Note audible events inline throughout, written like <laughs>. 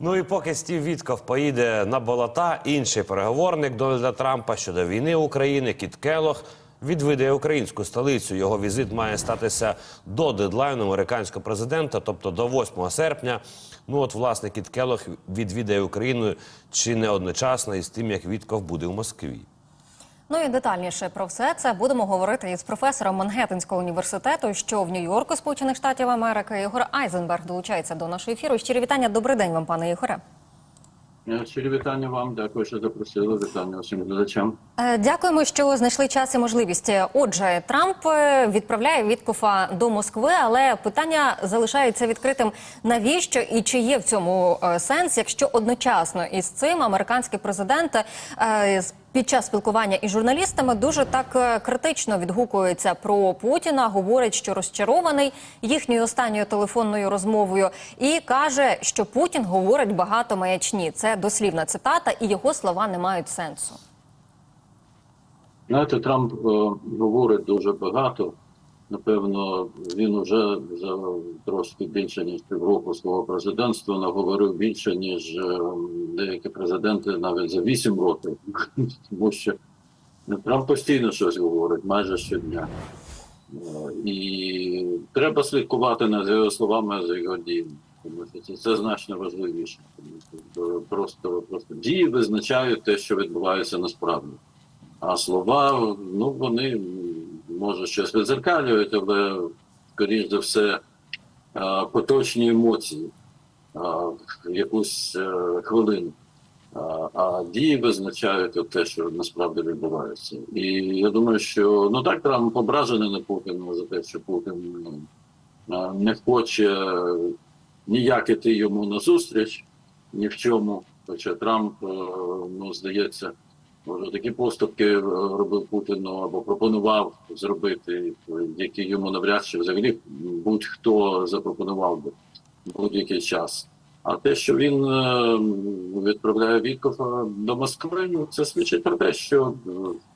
Ну і поки Стів Вітков поїде на болота, інший переговорник Дональда Трампа щодо війни України Кіт Келох відвідає українську столицю. Його візит має статися до дедлайну американського президента, тобто до 8 серпня. Ну от власне Кіт Келох відвідає Україну чи не одночасно із тим, як Вітков буде в Москві. Ну і детальніше про все це будемо говорити із професором Мангеттенського університету, що в Нью-Йорку, Сполучених Штатів Америки, Ігор Айзенберг долучається до нашого ефіру. Щирі вітання. Добрий день вам, пане Ігоре. Е, Щирі вітання вам, дякую, що запросили. Вітання усім глядачам. Е, Дякуємо, що знайшли час і можливість. Отже, Трамп е, відправляє Віткофа до Москви, але питання залишається відкритим. Навіщо і чи є в цьому сенс, якщо одночасно із цим американський президент під час спілкування із журналістами дуже так е, критично відгукується про Путіна, говорить, що розчарований їхньою останньою телефонною розмовою, і каже, що Путін говорить багато маячні. Це дослівна цитата, і його слова не мають сенсу. Знаєте, Трамп е, говорить дуже багато. Напевно, він уже за трошки більше ніж півроку свого президентства наговорив більше, ніж е, деякі президенти навіть за вісім років. <laughs> Тому що Трамп постійно щось говорить, майже щодня. Е, І треба слідкувати за його словами, за його діями. Тому що це, це значно важливіше. Просто, просто дії визначають те, що відбувається насправді. А слова, ну вони може щось відзеркалюють, але скоріш за все е, поточні емоції е, в якусь е, хвилину. А, дії визначають те, що насправді відбувається. І я думаю, що ну так Трамп ображений на Путіна за те, що Путін ну, е, не хоче ніяк іти йому на зустріч ні в чому. Хоча Трамп, е, ну здається, такі поступки е, робив Путіну або пропонував зробити, які йому навряд чи взагалі будь-хто запропонував би будь-який час. А те, що він е, відправляє Віткофа до Москви, ну, це свідчить про те, що е,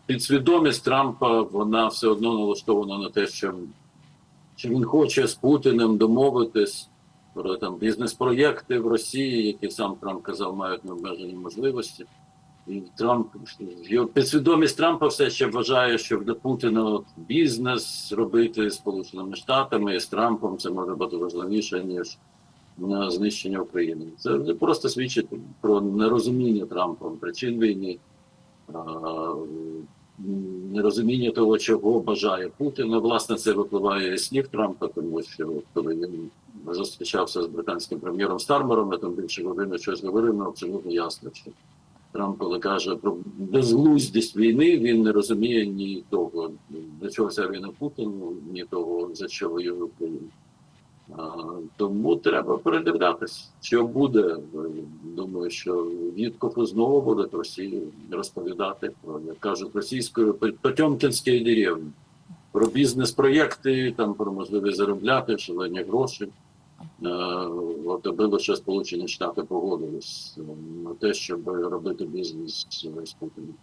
підсвідомість Трампа вона все одно налаштована на те, що, що він хоче з Путіним домовитись про там бізнес-проєкти в Росії, які сам Трамп казав, мають необмежені можливості. Трамп його підсвідомість Трампа все ще вважає, що для Путіна бізнес робити з Сполученими Штатами і з Трампом це може бути важливіше ніж на знищення України. Це просто свідчить про нерозуміння Трампом причин війни, нерозуміння того, чого бажає Путін. Ну, власне, це випливає із слів Трампа, тому що коли він зустрічався з британським прем'єром Стармером, я там більше години щось говорив, ну абсолютно ясно, що Трамп, коли каже про безглуздість війни, він не розуміє ні того, для чого ця війна Путіну, ні того, за що воює Україна. Тому треба передивлятись, що буде. Думаю, що Віткофу знову буде Росії розповідати про, як кажуть, російською Потьомкінські деревні, про бізнес-проєкти, там про можливість заробляти шалені гроші. Е, От лише Сполучені Штати погодились на те, щоб робити бізнес з Путіним.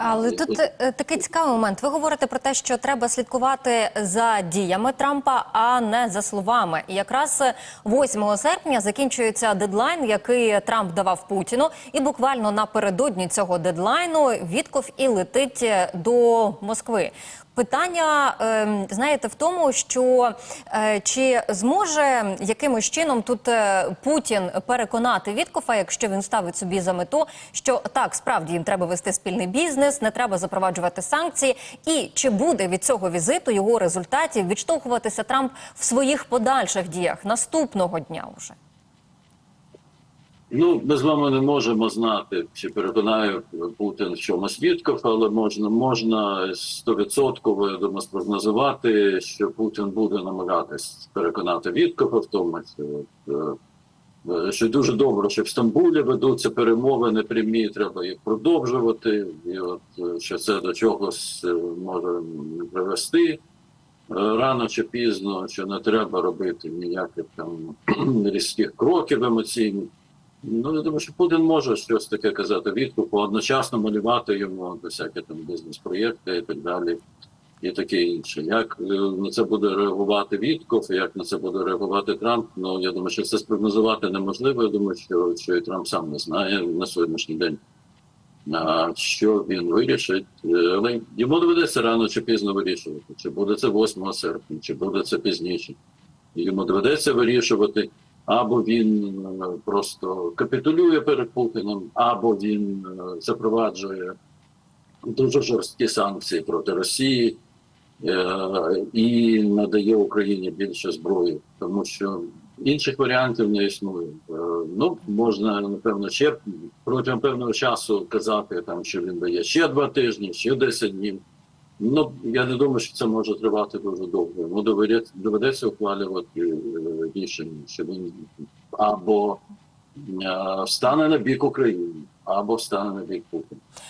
Але тут е, такий цікавий момент. Ви говорите про те, що треба слідкувати за діями Трампа, а не за словами. І якраз е, 8 серпня закінчується дедлайн, який Трамп давав Путіну, і буквально напередодні цього дедлайну Вітков і летить е, до Москви. Питання, е, знаєте, в тому, що е, чи зможе якимось чином тут е, Путін переконати Віткофа, якщо він ставить собі за мету, що так справді їм треба вести спільний бізнес, не треба запроваджувати санкції, і чи буде від цього візиту його результатів відштовхуватися Трамп в своїх подальших діях наступного дня уже? Ну, ми з вами не можемо знати, чи переконає Путін в чомусь Вітков, але можна можна стовідсотково я думаю, спрогнозувати, що Путін буде намагатись переконати Віткова в тому, що, е, що дуже добре, що в Стамбулі ведуться перемовини прямі, треба їх продовжувати, і от е, що це до чогось е, може привести. Рано чи пізно, що не треба робити ніяких там <clears throat> різких кроків емоційних. Ну, я думаю, що Путін може щось таке казати відкупу, одночасно малювати йому всякі там бізнес-проєкти і так далі. і таке інше. Як е, на це буде реагувати Вітков, як на це буде реагувати Трамп? Ну я думаю, що це спрогнозувати неможливо. Я думаю, що, що і Трамп сам не знає на сьогоднішній день. Що він вирішить, Е, але йому доведеться рано чи пізно вирішувати, чи буде це 8 серпня, чи буде це пізніше. Йому доведеться вирішувати, або він е, просто капітулює перед Путіним, або він е, запроваджує дуже жорсткі санкції проти Росії е, і надає Україні більше зброї, тому що інших варіантів не існує. Ну можна напевно ще протягом певного часу казати, там що він дає ще два тижні, ще 10 днів. Ну я не думаю, що це може тривати дуже довго. Йому доведеться, доведеться ухвалювати е, рішення, що він або е, стане на бік України, або стане на.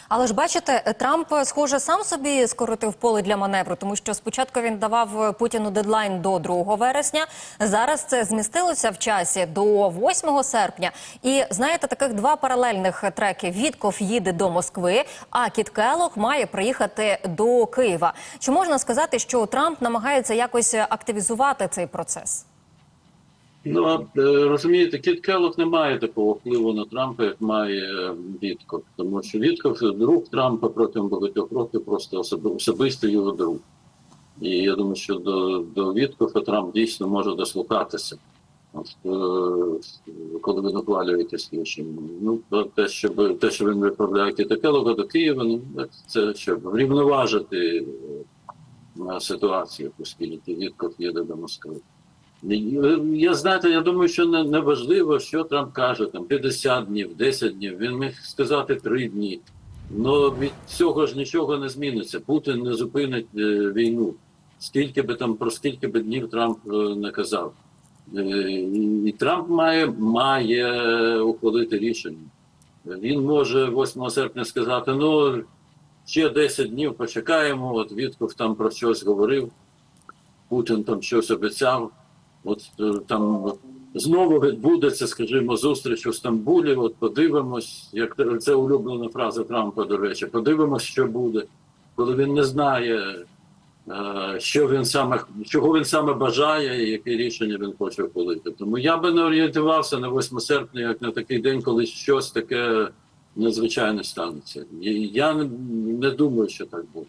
Але ж бачите, Трамп, схоже, сам собі скоротив поле для маневру, тому що спочатку він давав Путіну дедлайн до 2 вересня. Зараз це змістилося в часі до 8 серпня. І знаєте, таких два паралельних треки: Вітков їде до Москви, а Кіт Келох має приїхати до Києва. Чи можна сказати, що Трамп намагається якось активізувати цей процес? Ну е, розумієте, Кіт Келлог не має такого впливу на Трампа, як має е, Вітков, тому що Вітков друг Трампа протягом багатьох років просто особистий його друг. І я думаю, що до, до Віткова Трамп дійсно може дослухатися. От, е, коли він ухвалює якісь. Ну, те, що, те, що він виправляє Кіта Келлога до Києва, ну, це щоб врівноважити ситуацію, оскільки Вітков їде до Москви. Я знаєте, я думаю, що не, не важливо, що Трамп каже, там 50 днів, 10 днів. Він міг сказати 3 дні. Ну від цього ж нічого не зміниться. Путін не зупинить е, війну. Скільки би там про скільки би днів Трамп е, не казав. Е, і Трамп має, має ухвалити рішення. Він може 8 серпня сказати: ну ще 10 днів почекаємо. От Вітков там про щось говорив. Путін там щось обіцяв. От е, там знову відбудеться, скажімо, зустріч у Стамбулі. От подивимось, як це улюблена фраза Трампа, до речі, подивимось, що буде, коли він не знає, е, що він саме чого він саме бажає, і яке рішення він хоче ухвалити. Тому я би не орієнтувався на 8 серпня, як на такий день, коли щось таке незвичайне станеться. Я не, не думаю, що так буде.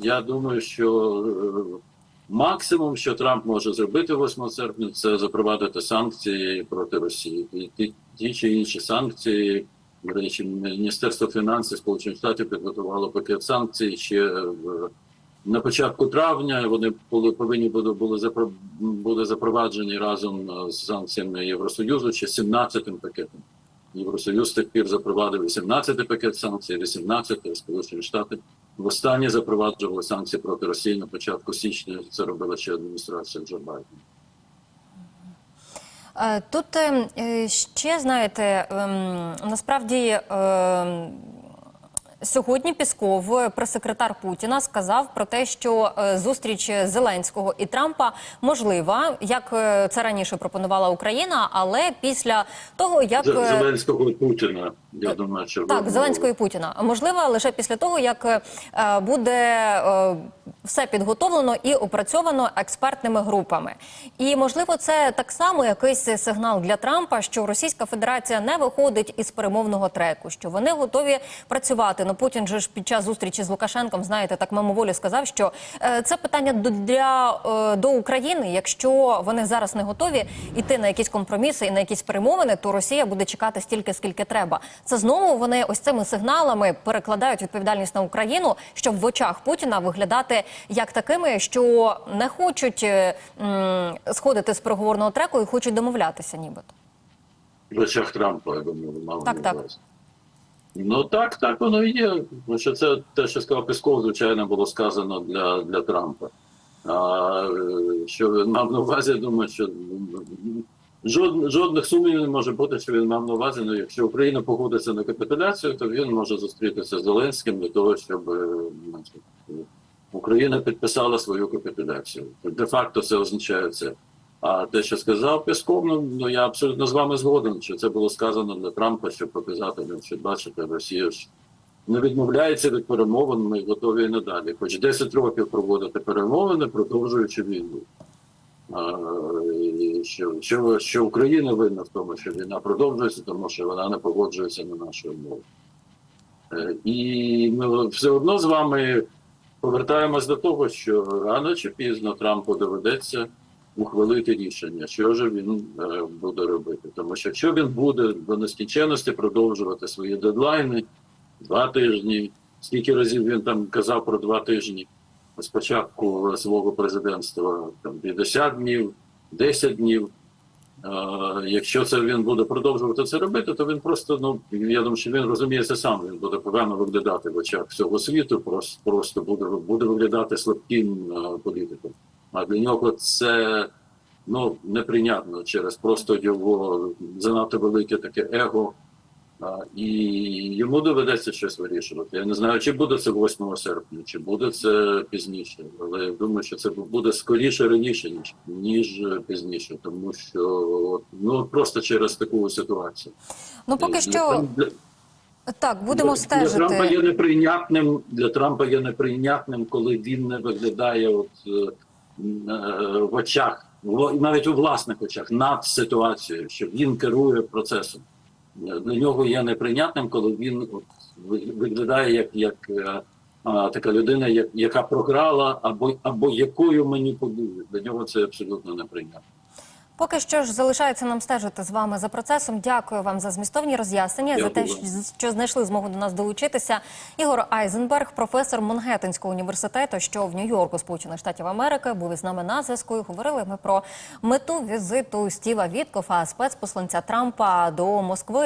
Я думаю, що е, максимум, що Трамп може зробити 8 серпня, це запровадити санкції проти Росії. І ті, ті чи інші санкції, до речі, Міністерство фінансів Сполучених Штатів підготувало пакет санкцій ще в, на початку травня. Вони були повинні були, були, були запроваджені разом е, з санкціями Євросоюзу чи 17-м пакетом. Євросоюз тих пір запровадив 18-й пакет санкцій, 18-й, Сполучені Штати. Востаннє запроваджували санкції проти Росії на початку січня. Це робила ще адміністрація Джо Байдена. Е, Тут е, е, ще знаєте, ем, насправді. Сьогодні Пісков, прес-секретар Путіна, сказав про те, що зустріч Зеленського і Трампа можлива, як це раніше пропонувала Україна, але після того, як Зеленського і Путіна. Я думаю, що так, Зеленського і Путіна. Можливо, лише після того, як е, буде е, все підготовлено і опрацьовано експертними групами. І можливо, це так само якийсь сигнал для Трампа, що Російська Федерація не виходить із перемовного треку, що вони готові працювати. Ну Путін же ж під час зустрічі з Лукашенком, знаєте, так мимоволі сказав, що е, це питання до для е, до України. Якщо вони зараз не готові йти на якісь компроміси і на якісь перемовини, то Росія буде чекати стільки, скільки треба. Це знову вони ось цими сигналами перекладають відповідальність на Україну, щоб в очах Путіна виглядати як такими, що не хочуть е, м, сходити з переговорного треку і хочуть домовлятися, нібито. в очах Трампа, я думаю, мав Так, так. Ну так, так воно і є. Що це те, що сказав Песков, звичайно, було сказано для, для Трампа. А е, що мав на увазі, я думаю, що м, жод, жодних сумнівів не може бути, що він мав на увазі. Ну, якщо Україна погодиться на капітуляцію, то він може зустрітися з Зеленським для того, щоб е, Україна підписала свою капітуляцію. Де-факто це означає це. А те, що сказав Песков, ну, ну я абсолютно з вами згоден, що це було сказано для Трампа, щоб показати, ну, що бачите, Росія ж не відмовляється від перемовин, ми готові і надалі. Хоч 10 років проводити перемовини, продовжуючи війну. Що, що, що Україна винна в тому, що війна продовжується, тому що вона не погоджується на наші умови. Е, І ми все одно з вами повертаємось до того, що рано чи пізно Трампу доведеться ухвалити рішення, що ж він е, буде робити. Тому що якщо він буде до нескінченності продовжувати свої дедлайни два тижні, скільки разів він там казав про два тижні з початку свого президентства, там 50 днів, 10 днів. Якщо це він буде продовжувати це робити, то він просто ну я думаю, що він розуміє це сам. Він буде погано виглядати в очах всього світу, просто просто буде буде виглядати слабким політиком. А для нього це ну неприйнятно через просто його занадто велике таке его. І йому доведеться щось вирішувати. Я не знаю, чи буде це 8 серпня, чи буде це пізніше. Але я думаю, що це буде скоріше раніше, ніж ніж пізніше, тому що ну просто через таку ситуацію. Ну поки Для що для- так будемо для Трампа є неприйнятним для Трампа є неприйнятним, коли він не виглядає от е, е, в очах, навіть у власних очах над ситуацією, що він керує процесом. Для нього є неприйнятним, коли він от, ви- виглядає як, як е, а, така людина, як, яка програла, або або якою мені маніпулює. Для нього це абсолютно неприйнятно. Поки що ж залишається нам стежити з вами за процесом. Дякую вам за змістовні роз'яснення, за те, що знайшли змогу до нас долучитися. Ігор Айзенберг, професор Монгеттенського університету, що в Нью-Йорку, Сполучених Штатів Америки, був із нами на зв'язку. І Говорили ми про мету візиту Стіва Віткофа, спецпосланця Трампа до Москви.